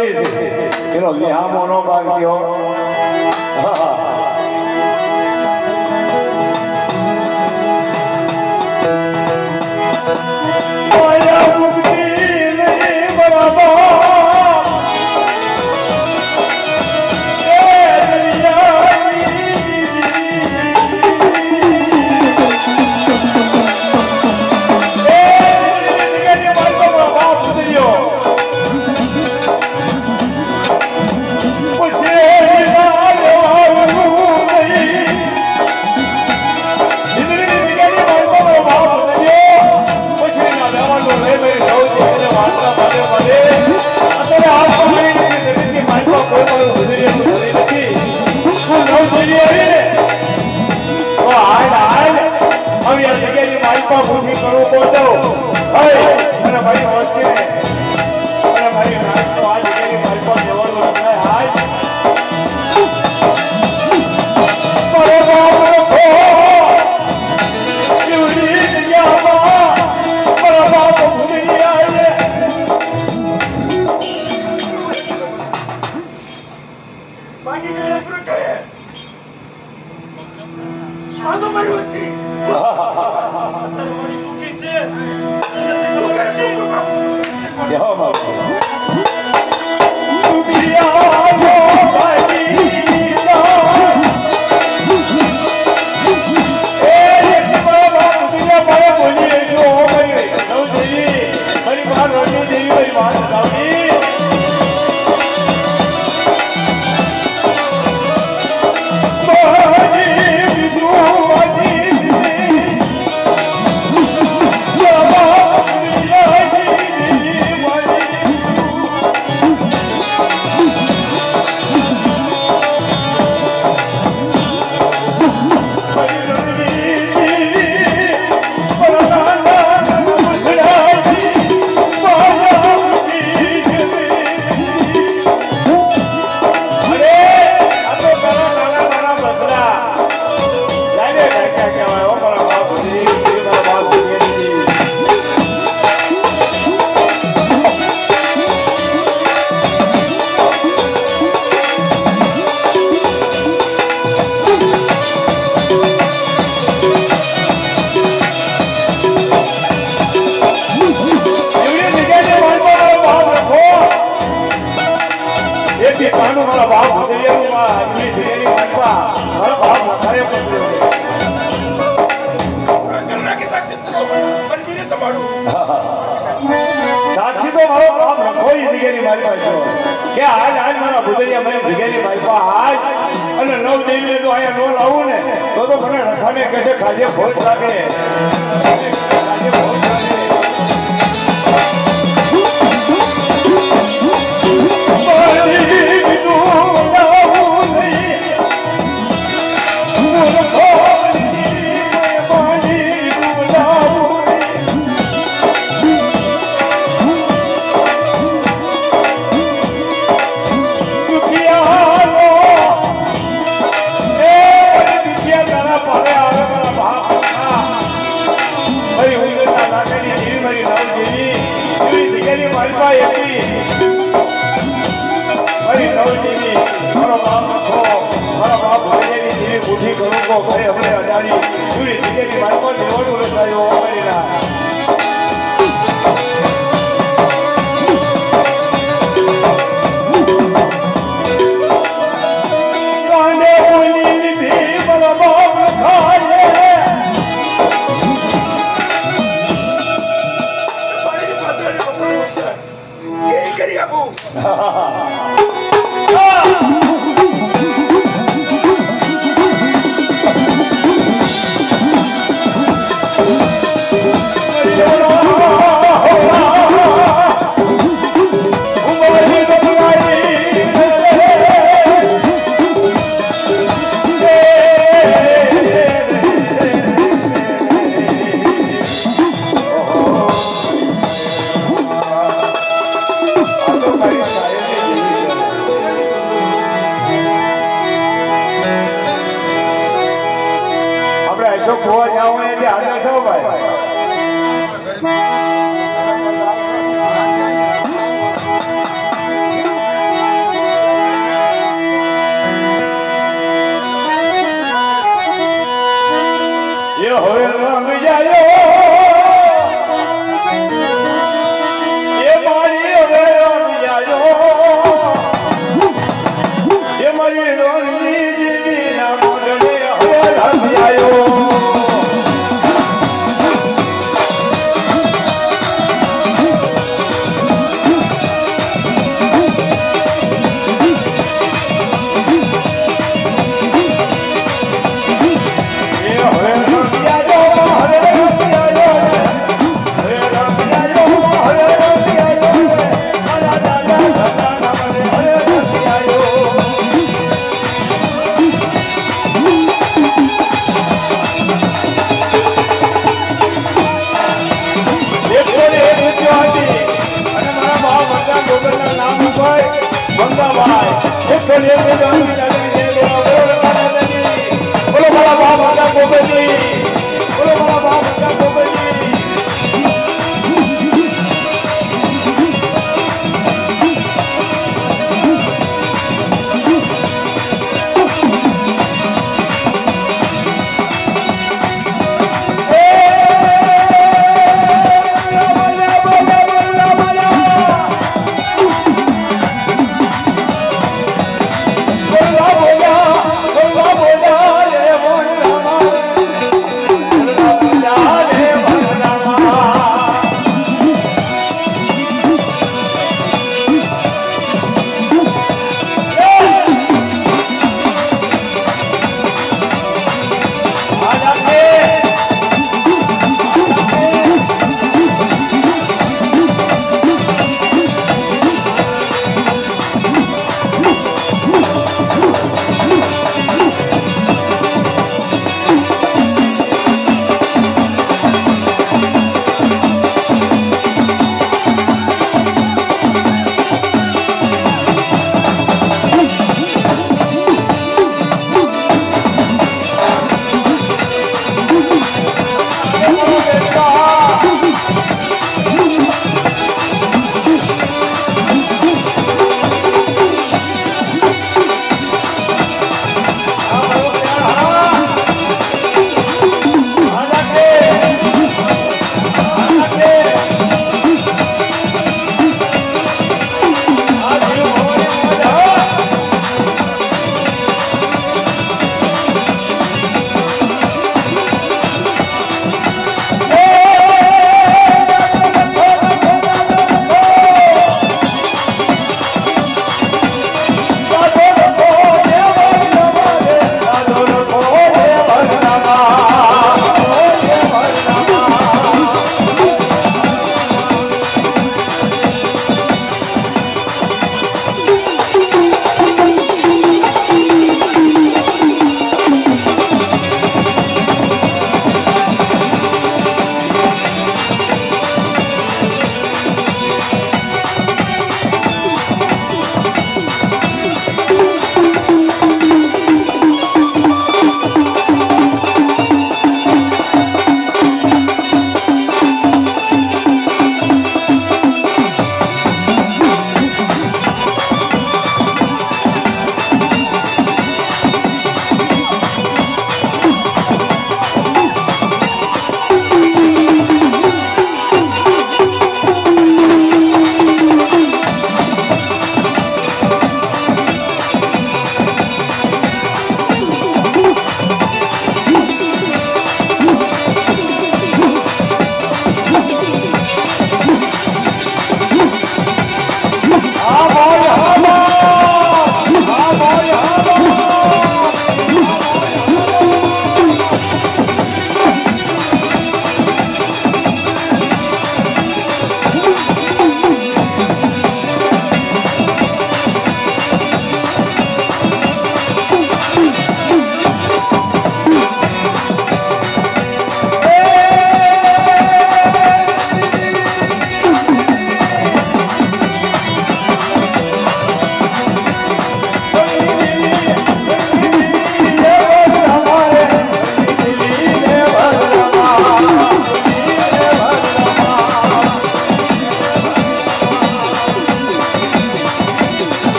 કરી છે એનો વિહામો નો não o Vitor no botão. અને કહે છે ભાજપ ભોજ લાગે. લોકો ભરે ભરે અડાડી. જુડી જગ્યાની મારફત લોડું રચાયો અમરેલા Ha ha ha ha! भी आयो